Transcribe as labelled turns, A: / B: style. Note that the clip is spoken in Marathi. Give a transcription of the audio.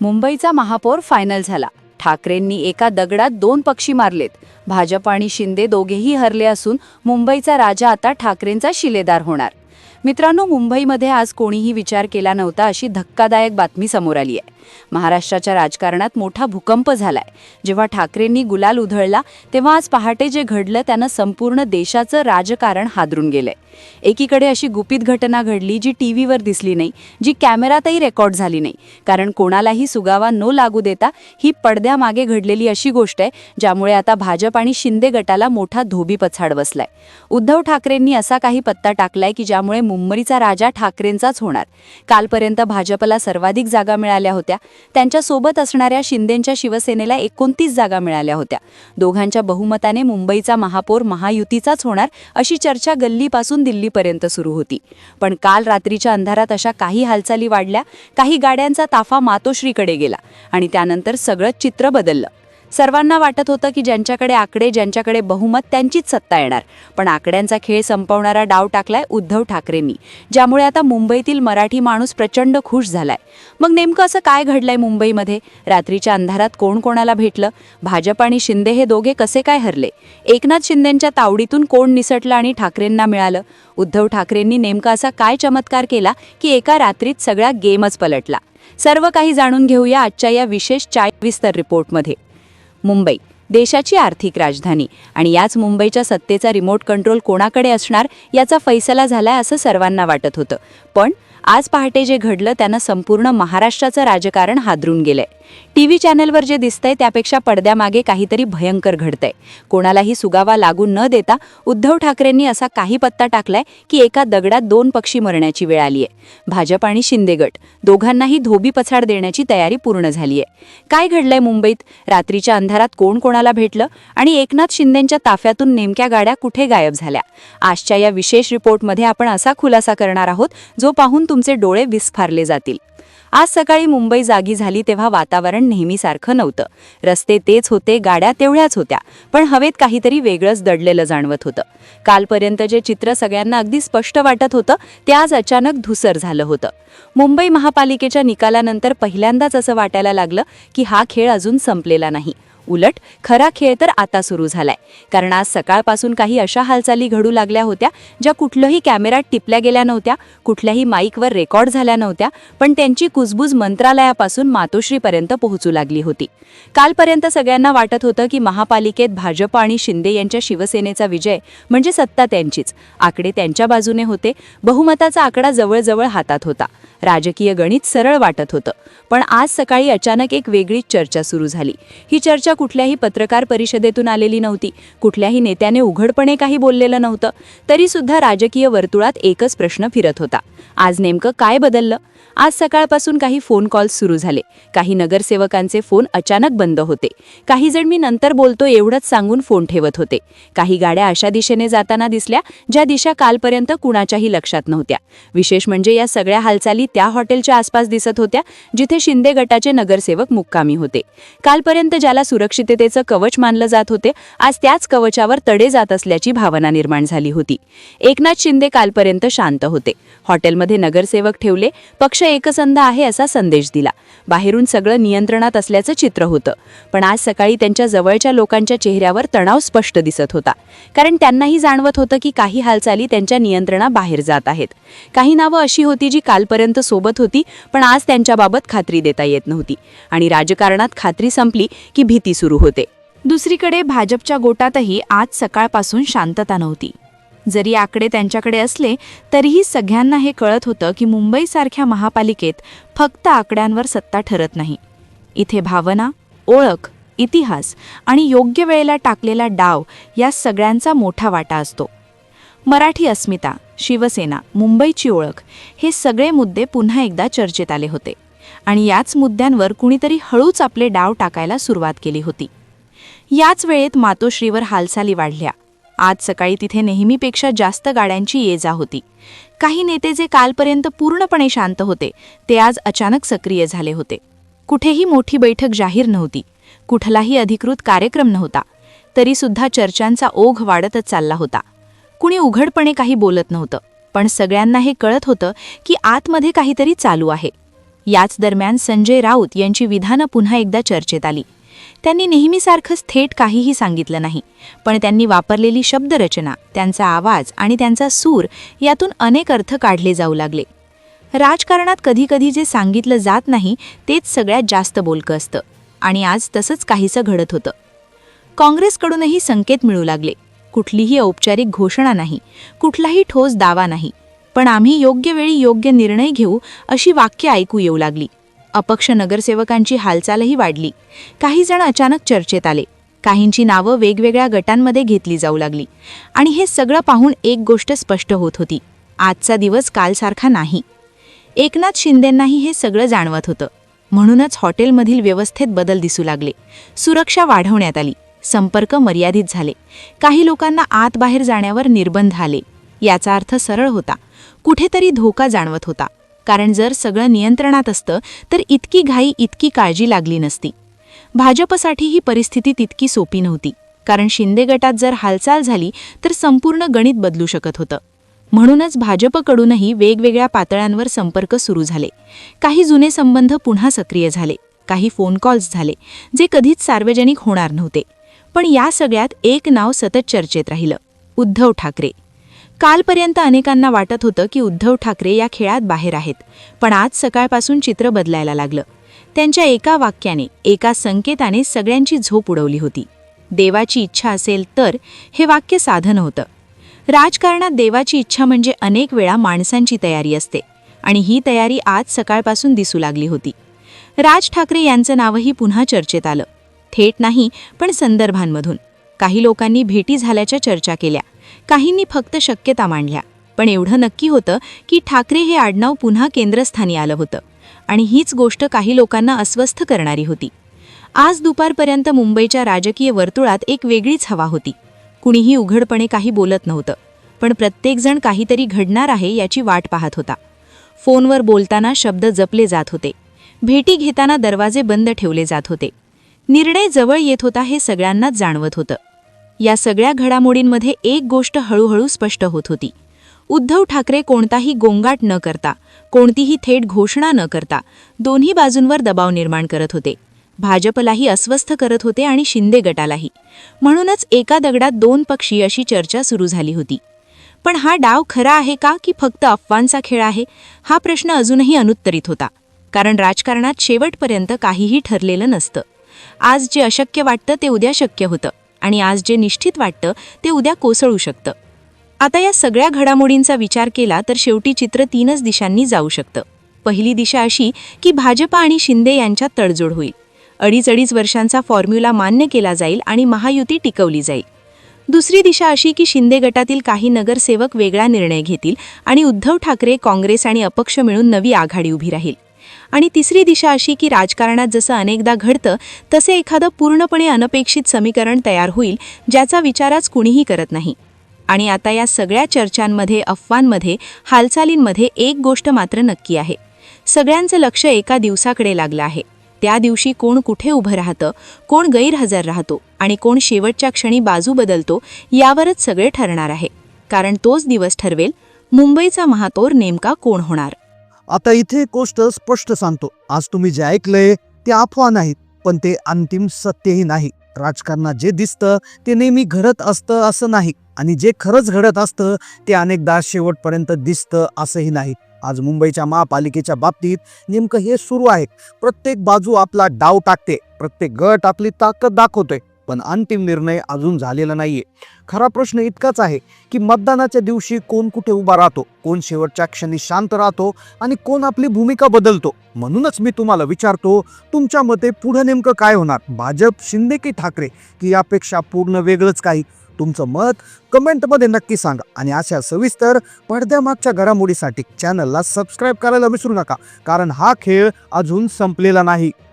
A: मुंबईचा महापौर फायनल झाला. ठाकरेंनी एका दगडात दोन पक्षी मारलेत. भाजप आणि शिंदे दोघेही हरले असून मुंबईचा राजा आता ठाकरेंचा शिलेदार होणार. मित्रांनो मुंबईमध्ये आज कोणीही विचार केला नव्हता अशी धक्कादायक बातमी समोर आली आहे. महाराष्ट्राच्या राजकारणात मोठा भूकंप झालाय. जेव्हा ठाकरेंनी गुलाल उधळला तेव्हा आज पहाटे जे घडलं त्यानं संपूर्ण देशाचं राजकारण हादरून गेलंय. एकीकडे अशी गुपित घटना घडली जी टी व्हीवर दिसली नाही जी कॅमेरातही रेकॉर्ड झाली नाही. कारण कोणालाही सुगावा न लागू देता ही पडद्यामागे घडलेली अशी गोष्ट आहे ज्यामुळे आता भाजप आणि शिंदे गटाला मोठा धोबी पछाड बसलाय. उद्धव ठाकरेंनी असा काही पत्ता टाकलाय की ज्यामुळे मुंबईचा राजा ठाकरेंचाच होणार. कालपर्यंत भाजपला सर्वाधिक जागा मिळाल्या होत्या त्यांच्यासोबत असणाऱ्या शिंदेंच्या शिवसेनेला एकोणतीस जागा मिळाल्या होत्या. दोघांच्या बहुमताने मुंबईचा महापौर महायुतीचाच होणार अशी चर्चा गल्लीपासून दिल्लीपर्यंत सुरू होती. पण काल रात्रीच्या अंधारात अशा काही हालचाली वाढल्या काही गाड्यांचा ताफा मातोश्रीकडे गेला आणि त्यानंतर सगळं चित्र बदललं. सर्वांना वाटत होतं की ज्यांच्याकडे आकडे ज्यांच्याकडे बहुमत त्यांचीच सत्ता येणार. पण आकड्यांचा खेळ संपवणारा डाव टाकलाय उद्धव ठाकरेंनी ज्यामुळे आता मुंबईतील मराठी माणूस प्रचंड खुश झालाय. मग नेमकं असं काय घडलंय मुंबईमध्ये? रात्रीच्या अंधारात कोण कोणाला भेटलं? भाजप आणि शिंदे हे दोघे कसे काय हरले? एकनाथ शिंदेंच्या तावडीतून कोण निसटलं आणि ठाकरेंना मिळालं? उद्धव ठाकरेंनी नेमका असा काय चमत्कार केला की एका रात्रीत सगळा गेमच पलटला? सर्व काही जाणून घेऊया आजच्या या विशेष चायविस्तर रिपोर्टमध्ये. मुंबई देशाची आर्थिक राजधानी. आणि याच मुंबईच्या सत्तेचा रिमोट कंट्रोल कोणाकडे असणार याचा फैसला झालाय असं सर्वांना वाटत होतं. पण आज पहाटे जे घडलं त्यानं संपूर्ण महाराष्ट्राचं राजकारण हादरून गेलंय. टीव्ही चॅनलवर जे दिसतंय त्यापेक्षा पडद्यामागे काहीतरी भयंकर घडतंय. कोणालाही सुगावा लागू न देता उद्धव ठाकरेंनी असा काही पत्ता टाकलाय की एका दगडात दोन पक्षी मरण्याची वेळ आलीय. भाजप आणि शिंदे गट दोघांनाही धोबी पछाड देण्याची तयारी पूर्ण झालीय. काय घडलंय मुंबईत? रात्रीच्या अंधारात कोण कोणाला भेटलं? आणि एकनाथ शिंदेंच्या ताफ्यातून नेमक्या गाड्या कुठे गायब झाल्या? आजच्या या विशेष रिपोर्टमध्ये आपण असा खुलासा करणार आहोत जो पाहून तुमचे डोळे विस्फारले जातील. आज सकाळी मुंबई जागी झाली तेव्हा वातावरण नेहमीसारखं नव्हतं. रस्ते तेच होते गाड्या तेवढ्याच होत्या पण हवेत काहीतरी वेगळंच दडलेलं जाणवत होतं. कालपर्यंत जे चित्र सगळ्यांना अगदी स्पष्ट वाटत होतं ते आज अचानक धुसर झालं होतं. मुंबई महापालिकेच्या निकालानंतर पहिल्यांदाच असं वाटायला लागलं की हा खेळ अजून संपलेला नाही. उलट खरा खेळ तर आता सुरू झालाय. कारण आज सकाळपासून काही अशा हालचाली घडू लागल्या होत्या ज्या कुठल्याही कॅमेऱ्यात टिपल्या गेल्या नव्हत्या कुठल्याही माईकवर रेकॉर्ड झाल्या नव्हत्या पण त्यांची कुजबूज मंत्रालयापासून मातोश्रीपर्यंत पोहोचू लागली होती. कालपर्यंत सगळ्यांना वाटत होतं की महापालिकेत भाजप आणि शिंदे यांच्या शिवसेनेचा विजय म्हणजे सत्ता त्यांचीच. आकडे त्यांच्या बाजूने होते. बहुमताचा आकडा जवळजवळ हातात होता. राजकीय गणित सरळ वाटत होतं. पण आज सकाळी अचानक एक वेगळीच चर्चा सुरू झाली. ही चर्चा कुठल्याही पत्रकार परिषदेतून आलेली नव्हती. कुठल्याही नेत्याने उघडपणे काही बोललेलं नव्हतं. तरीसुद्धा राजकीय वर्तुळात एकच प्रश्न फिरत होता. आज नेमकं काय बदललं? आज सकाळपासून काही फोन कॉल्स सुरू झाले. काही नगरसेवकांचे फोन अचानक बंद होते. काही जण मी नंतर बोलतो एवढंच सांगून फोन ठेवत होते. काही गाड्या अशा दिशेने जाताना दिसल्या ज्या दिशा कालपर्यंत कुणाच्याही लक्षात नव्हत्या. विशेष म्हणजे या सगळ्या हालचाली त्या हॉटेलच्या आसपास दिसत होत्या जिथे शिंदे गटाचे नगरसेवक मुक्कामी होते. कालपर्यंत ज्याला सुरक्षिततेचं कवच मानलं जात होते आज त्याच कवचावर तडे जात असल्याची भावना निर्माण झाली होती. एकनाथ शिंदे कालपर्यंत शांत होते. हॉटेलमध्ये नगरसेवक ठेवले पक्ष एकसंध आहे असा संदेश दिला. बाहेरून सगळं नियंत्रणात असल्याचं चित्र होतं. पण आज सकाळी त्यांच्या जवळच्या लोकांच्या चेहऱ्यावर तणाव स्पष्ट दिसत होता. कारण त्यांनाही जाणवत होतं की काही हालचाली त्यांच्या नियंत्रणाबाहेर जात आहेत. काही नावं अशी होती जी कालपर्यंत सोबत होती पण आज त्यांच्याबाबत खात्री देता येत नव्हती. आणि राजकारणात खात्री संपली की भीती सुरू होते. दुसरीकडे भाजपच्या गोटातही आज सकाळपासून शांतता नव्हती. जरी आकडे त्यांच्याकडे असले तरीही सगळ्यांना हे कळत होतं की मुंबईसारख्या महापालिकेत फक्त आकड्यांवर सत्ता ठरत नाही. इथे भावना ओळख इतिहास आणि योग्य वेळेला टाकलेला डाव या सगळ्यांचा मोठा वाटा असतो. मराठी अस्मिता शिवसेना मुंबईची ओळख हे सगळे मुद्दे पुन्हा एकदा चर्चेत आले होते आणि याच मुद्द्यांवर कुणीतरी हळूच आपले डाव टाकायला सुरुवात केली होती. याच वेळेत मातोश्रीवर हालचाली वाढल्या. आज सकाळी तिथे नेहमीपेक्षा जास्त गाड्यांची ये जा होती. काही नेते जे कालपर्यंत पूर्णपणे शांत होते ते आज अचानक सक्रिय झाले होते. कुठेही मोठी बैठक जाहीर नव्हती. कुठलाही अधिकृत कार्यक्रम नव्हता. तरीसुद्धा चर्चांचा ओघ वाढतच चालला होता. कुणी उघडपणे काही बोलत नव्हतं पण सगळ्यांना हे कळत होतं की आतमध्ये काहीतरी चालू आहे. याच दरम्यान संजय राऊत यांची विधानं पुन्हा एकदा चर्चेत आली. त्यांनी नेहमीसारखंच थेट काहीही सांगितलं नाही. पण त्यांनी वापरलेली शब्दरचना त्यांचा आवाज आणि त्यांचा सूर यातून अनेक अर्थ काढले जाऊ लागले. राजकारणात कधीकधी जे सांगितलं जात नाही तेच सगळ्यात जास्त बोलकं असतं. आणि आज तसंच काहीसं घडत होतं. काँग्रेसकडूनही संकेत मिळू लागले. कुठलीही औपचारिक घोषणा नाही. कुठलाही ठोस दावा नाही. पण आम्ही योग्य वेळी योग्य निर्णय घेऊ अशी वाक्य ऐकू येऊ लागली. अपक्ष नगरसेवकांची हालचालही वाढली. काही जण अचानक चर्चेत आले. काहींची नावं वेगवेगळ्या गटांमध्ये घेतली जाऊ लागली. आणि हे सगळं पाहून एक गोष्ट स्पष्ट होत होती. आजचा दिवस कालसारखा नाही. एकनाथ शिंदेंनाही हे सगळं जाणवत होतं. म्हणूनच हॉटेलमधील व्यवस्थेत बदल दिसू लागले. सुरक्षा वाढवण्यात आली. संपर्क मर्यादित झाले. काही लोकांना आत बाहेर जाण्यावर निर्बंध आले. याचा अर्थ सरळ होता. कुठेतरी धोका जाणवत होता. कारण जर सगळं नियंत्रणात असतं तर इतकी घाई इतकी काळजी लागली नसती. भाजपसाठी ही परिस्थिती तितकी सोपी नव्हती कारण शिंदे गटात जर हालचाल झाली तर संपूर्ण गणित बदलू शकत होतं. म्हणूनच भाजपकडूनही वेगवेगळ्या पातळ्यांवर संपर्क सुरू झाले. काही जुने संबंध पुन्हा सक्रिय झाले काही फोन कॉल्स झाले जे कधीच सार्वजनिक होणार नव्हते. पण या सगळ्यात एक नाव सतत चर्चेत राहिलं उद्धव ठाकरे. कालपर्यंत अनेकांना वाटत होतं की उद्धव ठाकरे या खेळात बाहेर आहेत पण आज सकाळपासून चित्र बदलायला लागलं. त्यांच्या एका वाक्याने एका संकेताने सगळ्यांची झोप उडवली होती. देवाची इच्छा असेल तर हे वाक्य साधन होतं. राजकारणात देवाची इच्छा म्हणजे अनेक वेळा माणसांची तयारी असते आणि ही तयारी आज सकाळपासून दिसू लागली होती. राज ठाकरे यांचं नावही पुन्हा चर्चेत आलं. थेट नाही पण संदर्भांमधून. काही लोकांनी भेटी झाल्याच्या चर्चा केल्या. काहींनी फक्त शक्यता मांडल्या. पण एवढं नक्की होतं की ठाकरे हे आडनाव पुन्हा केंद्रस्थानी आलं होतं. आणि हीच गोष्ट काही लोकांना अस्वस्थ करणारी होती. आज दुपारपर्यंत मुंबईच्या राजकीय वर्तुळात एक वेगळीच हवा होती. कुणीही उघडपणे काही बोलत नव्हतं. पण प्रत्येकजण काहीतरी घडणार आहे याची वाट पाहत होता. फोनवर बोलताना शब्द जपले जात होते. भेटी घेताना दरवाजे बंद ठेवले जात होते. निर्णय जवळ येत होता हे सगळ्यांनाच जाणवत होतं. या सगळ्या घडामोडींमध्ये एक गोष्ट हळूहळू स्पष्ट होत होती. उद्धव ठाकरे कोणताही गोंगाट न करता कोणतीही थेट घोषणा न करता दोन्ही बाजूंवर दबाव निर्माण करत होते. भाजपलाही अस्वस्थ करत होते आणि शिंदे गटालाही. म्हणूनच एका दगडात दोन पक्षी अशी चर्चा सुरू झाली होती. पण हा डाव खरा आहे का की फक्त अफवांचा खेळ आहे? हा प्रश्न अजूनही अनुत्तरित होता. कारण राजकारणात शेवटपर्यंत काहीही ठरलेलं नसतं. आज जे अशक्य वाटतं ते उद्या शक्य होतं. आणि आज जे निश्चित वाटतं ते उद्या कोसळू शकतं. आता या सगळ्या घडामोडींचा विचार केला तर शेवटी चित्र तीनच दिशांनी जाऊ शकतं. पहिली दिशा अशी की भाजपा आणि शिंदे यांच्यात तडजोड होईल. अडीच अडीच वर्षांचा फॉर्म्युला मान्य केला जाईल आणि महायुती टिकवली जाईल. दुसरी दिशा अशी की शिंदे गटातील काही नगरसेवक वेगळा निर्णय घेतील आणि उद्धव ठाकरे काँग्रेस आणि अपक्ष मिळून नवी आघाडी उभी राहील. आणि तिसरी दिशा अशी की राजकारणात जसं अनेकदा घडतं तसे एखादं पूर्णपणे अनपेक्षित समीकरण तयार होईल ज्याचा विचारच कुणीही करत नाही. आणि आता या सगळ्या चर्चांमध्ये अफवांमध्ये हालचालींमध्ये एक गोष्ट मात्र नक्की आहे. सगळ्यांचं लक्ष एका दिवसाकडे लागलं आहे. त्या दिवशी कोण कुठे उभं राहतं कोण गैरहजर राहतो आणि कोण शेवटच्या क्षणी बाजू बदलतो यावरच सगळे ठरणार आहे. कारण तोच दिवस ठरवेल मुंबईचा महापौर नेमका कोण होणार?
B: आता इथे एक गोष्ट स्पष्ट सांगतो. आज तुम्ही जे ऐकलंय ते अफवा नाहीत पण ते अंतिम सत्यही नाही. राजकारणात जे दिसतं ते नेहमी घडत असतं असं नाही. आणि जे खरंच घडत असतं ते अनेकदा शेवटपर्यंत दिसतं असंही नाही. आज मुंबईच्या महापालिकेच्या बाबतीत नेमकं हे सुरू आहे. प्रत्येक बाजू आपला डाव टाकते. प्रत्येक गट आपली ताकद दाखवतोय. पण अंतिम निर्णय अजून झालेला नाहीये. खरा प्रश्न इतकाच आहे की मतदानाच्या दिवशी कोण कुठे उभा राहतो कोण शेवटच्या क्षणी शांत राहतो आणि कोण आपली भूमिका बदलतो. म्हणूनच मी तुम्हाला विचारतो तुमच्या मते पुढे नेमकं काय होणार? भाजप शिंदे की ठाकरे? की यापेक्षा पूर्ण वेगळंच काही? तुमचं मत कमेंटमध्ये नक्की सांगा. आणि अशा सविस्तर पडद्यामागच्या घडामोडीसाठी चॅनलला सबस्क्राईब करायला विसरू नका कारण हा खेळ अजून संपलेला नाही.